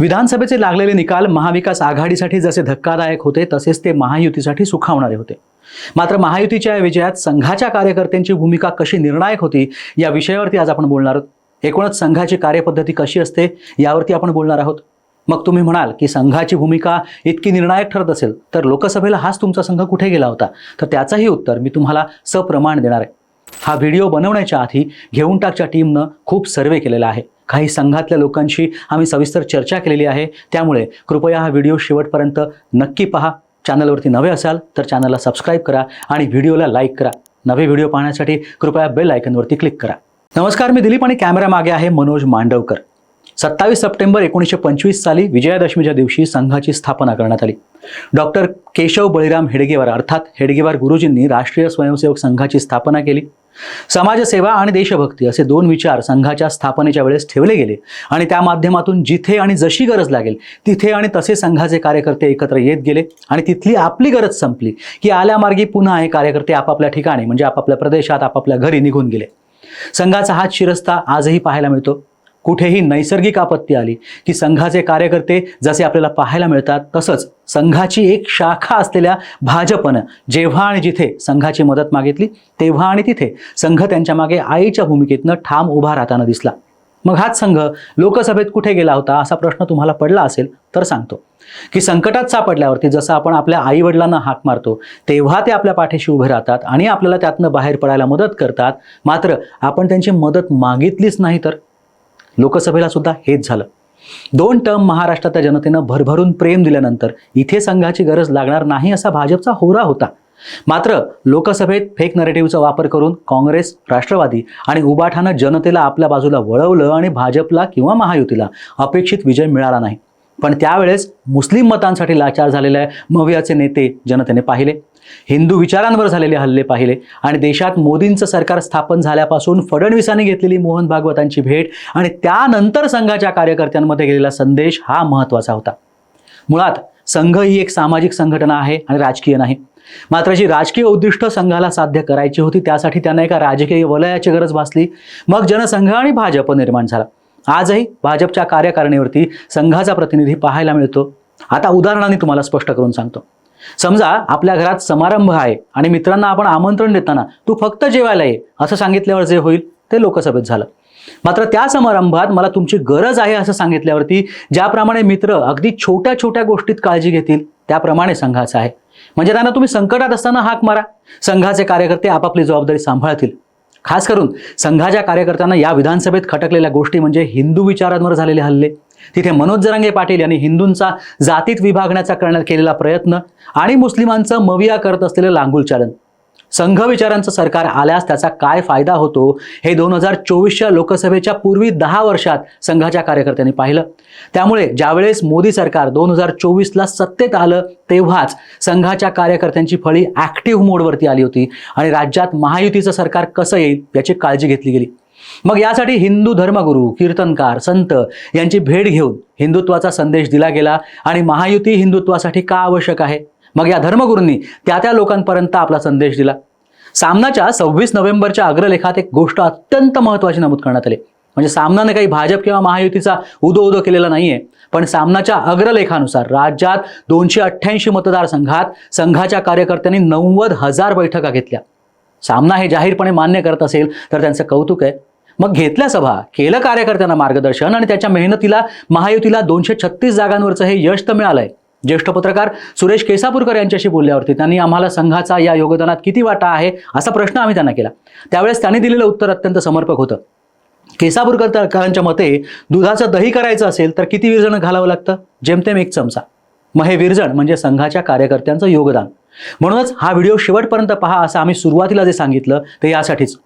विधानसभेचे लागलेले निकाल महाविकास आघाडीसाठी जसे धक्कादायक होते तसेच ते महायुतीसाठी सुखावणारे होते. मात्र महायुतीच्या या विजयात संघाच्या कार्यकर्त्यांची भूमिका कशी निर्णायक होती या विषयावरती आज आपण बोलणार आहोत. एकूणच संघाची कार्यपद्धती कशी असते यावरती आपण बोलणार आहोत. मग तुम्ही म्हणाल की संघाची भूमिका इतकी निर्णायक ठरत असेल तर लोकसभेला हाच तुमचा संघ कुठे गेला होता? तर त्याचंही उत्तर मी तुम्हाला सप्रमाण देणार आहे. हा व्हिडिओ बनवण्याच्या आधी घेऊन टाकच्या टीमनं खूप सर्वे केलेला आहे. काही संघातल्या लोकांशी आम्ही सविस्तर चर्चा केलेली आहे. त्यामुळे कृपया हा व्हिडिओ शेवटपर्यंत नक्की पहा. चॅनलवरती नवे असाल तर चॅनलला सबस्क्राईब करा आणि व्हिडिओला लाईक करा. नवे व्हिडिओ पाहण्यासाठी कृपया बेल आयकनवरती क्लिक करा. नमस्कार मी दिलीप आणि कॅमेरा मागे आहे मनोज मांडवकर. सत्तावीस सप्टेंबर एकोणीसशे पंचवीस साली विजयादशमीच्या दिवशी संघाची स्थापना करण्यात आली. डॉक्टर केशव बळीराम हेडगेवार अर्थात हेडगेवार गुरुजींनी राष्ट्रीय स्वयंसेवक संघाची स्थापना केली. समाजसेवा आणि देशभक्ती असे दोन विचार संघाच्या स्थापनेच्या वेळेस ठेवले गेले. आणि त्या माध्यमातून जिथे आणि जशी गरज लागेल तिथे आणि तसे संघाचे कार्यकर्ते एकत्र येत गेले. आणि तिथली आपली गरज संपली की आल्यामार्गी पुन्हा हे कार्यकर्ते आपापल्या ठिकाणी म्हणजे आपापल्या प्रदेशात आपापल्या घरी निघून गेले. संघाचा हाच शिरस्ता आजही पाहायला मिळतो. कुठेही नैसर्गिक आपत्ती आली की संघाचे कार्यकर्ते जसे आपल्याला पाहायला मिळतात तसंच संघाची एक शाखा असलेल्या भाजपनं जेव्हा आणि जिथे संघाची मदत मागितली तेव्हा आणि तिथे संघ त्यांच्या मागे आईच्या भूमिकेतनं ठाम उभा राहताना दिसला. मग हाच संघ लोकसभेत कुठे गेला होता असा प्रश्न तुम्हाला पडला असेल तर सांगतो. की संकटात सापडल्यावरती जसं आपण आपल्या आई वडिलांना हाक मारतो तेव्हा ते आपल्या पाठीशी उभे राहतात आणि आपल्याला त्यातनं बाहेर पडायला मदत करतात. मात्र आपण त्यांची मदत मागितलीच नाही तर? लोकसभेला सुद्धा हेच झालं. दोन टर्म महाराष्ट्रातल्या जनतेनं भरभरून प्रेम दिल्यानंतर इथे संघाची गरज लागणार नाही असा भाजपचा होरा होता. मात्र लोकसभेत फेक नरेटिव्हचा वापर करून काँग्रेस राष्ट्रवादी आणि उबाठानं जनतेला आपल्या बाजूला वळवलं आणि भाजपला किंवा महायुतीला अपेक्षित विजय मिळाला नाही. पण त्यावेळेस मुस्लिम मतांसाठी लाचार झालेल्या मवियाचे नेते जनतेने पाहिले. हिंदू विचारांवर झालेले हल्ले पाहिले आणि देशात मोदींचं सरकार स्थापन झाल्यापासून फडणवीसांनी घेतलेली मोहन भागवतांची भेट आणि त्यानंतर संघाच्या कार्यकर्त्यांमध्ये गेलेला संदेश हा महत्त्वाचा होता. मुळात संघ ही एक सामाजिक संघटना आहे आणि राजकीय नाही. मात्र जी राजकीय उद्दिष्ट संघाला साध्य करायची होती त्यासाठी त्यांना एका राजकीय वलयाची गरज भासली. मग जनसंघ आणि भाजप निर्माण झाला. आजही भाजपच्या कार्यकारिणीवरती संघाचा प्रतिनिधी पाहायला मिळतो. आता उदाहरणाने तुम्हाला स्पष्ट करून सांगतो. समजा आपल्या घरात समारंभ आहे आणि मित्रांना आपण आमंत्रण देताना तू फक्त जेवायला ये असं सांगितल्यावर जे होईल ते लोकसभेत झालं. मात्र त्या समारंभात मला तुमची गरज आहे असं सांगितल्यावरती ज्याप्रमाणे मित्र अगदी छोट्या छोट्या गोष्टीत काळजी घेतील त्याप्रमाणे संघाचं आहे. म्हणजे त्यांना तुम्ही संकटात असताना हाक मारा. संघाचे कार्यकर्ते आपापली जबाबदारी सांभाळतील. खास करून संघाच्या कार्यकर्त्यांना या विधानसभेत खटकलेल्या गोष्टी म्हणजे हिंदू विचारांवर झालेले हल्ले. तिथे मनोज जरांगे पाटील यांनी हिंदूंचा जातीत विभागण्याचा करण्यात केलेला प्रयत्न आणि मुस्लिमांचं मविया करत असलेलं लांगुलचालन संघ विचारांचं सरकार आल्यास त्याचा काय फायदा होतो हे दोन हजार चोवीसच्या लोकसभेच्या पूर्वी दहा वर्षात संघाच्या कार्यकर्त्यांनी पाहिलं. त्यामुळे ज्यावेळेस मोदी सरकार दोन हजार चोवीसला सत्तेत आलं तेव्हाच संघाच्या कार्यकर्त्यांची फळी ॲक्टिव्ह मोडवरती आली होती आणि राज्यात महायुतीचं सरकार कसं येईल याची काळजी घेतली गेली. मग यासाठी हिंदू धर्मगुरू कीर्तनकार संत यांची भेट घेऊन हिंदुत्वाचा संदेश दिला गेला आणि महायुती हिंदुत्वासाठी का आवश्यक आहे? मग या धर्मगुरूंनी त्या त्या लोकांपर्यंत आपला संदेश दिला. सामनाच्या सव्वीस नोव्हेंबरच्या अग्रलेखात एक गोष्ट अत्यंत महत्त्वाची नमूद करण्यात आली. म्हणजे सामनाने काही भाजप किंवा महायुतीचा उदो उदो केलेला नाहीये पण सामनाच्या अग्रलेखानुसार राज्यात दोनशे अठ्ठ्याऐंशी मतदारसंघात संघाच्या कार्यकर्त्यांनी नव्वद हजार बैठका घेतल्या. सामना हे जाहीरपणे मान्य करत असेल तर त्यांचं कौतुक आहे. मग घेतल्या सभा केलं कार्यकर्त्यांना मार्गदर्शन आणि त्याच्या मेहनतीला महायुतीला दोनशे छत्तीस जागांवरचं हे यश तर मिळालंय. ज्येष्ठ पत्रकार सुरेश केसापूरकर यांच्याशी बोलल्यावरती त्यांनी आम्हाला संघाचा या योगदानात किती वाटा आहे असा प्रश्न आम्ही त्यांना केला. त्यावेळेस त्यांनी दिलेलं उत्तर अत्यंत समर्पक होतं. केसापूरकरांच्या मते दुधाचं दही करायचं असेल तर किती विरजण घालावं लागतं? जेमतेम एक चमचा. मग हे विरजण म्हणजे संघाच्या कार्यकर्त्यांचं योगदान. म्हणूनच हा व्हिडिओ शेवटपर्यंत पहा असं आम्ही सुरुवातीला जे सांगितलं ते यासाठीच.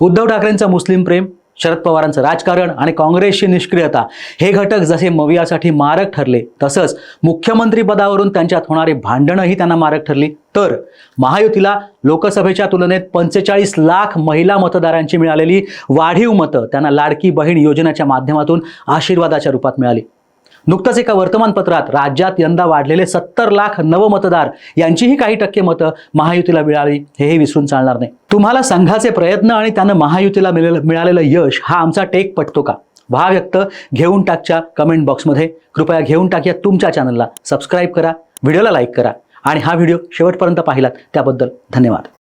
उद्धव ठाकरेंचं मुस्लिम प्रेम शरद पवारांचं राजकारण आणि काँग्रेसची निष्क्रियता हे घटक जसे मवियासाठी मारक ठरले तसंच मुख्यमंत्रीपदावरून त्यांच्यात होणारे भांडणंही त्यांना मारक ठरली. तर महायुतीला लोकसभेच्या तुलनेत पंचेचाळीस लाख महिला मतदारांची मिळालेली वाढीव मतं त्यांना लाडकी बहीण योजनेच्या माध्यमातून आशीर्वादाच्या रूपात मिळाली. नुकतंच एका वर्तमानपत्रात राज्यात यंदा वाढलेले सत्तर लाख नवमतदार यांचीही काही टक्के मतं महायुतीला मिळाली. हेही विसरून चालणार नाही. तुम्हाला संघाचे प्रयत्न आणि त्यानं महायुतीला मिळालेलं मिळालेलं यश हा आमचा टेक पटतो का? व्हा व्यक्त घेऊन टाकच्या कमेंट बॉक्समध्ये कृपया घेऊन टाक या तुमच्या चॅनलला सबस्क्राईब करा. व्हिडिओला लाईक करा. आणि हा व्हिडिओ शेवटपर्यंत पाहिलात. त्याबद्दल धन्यवाद.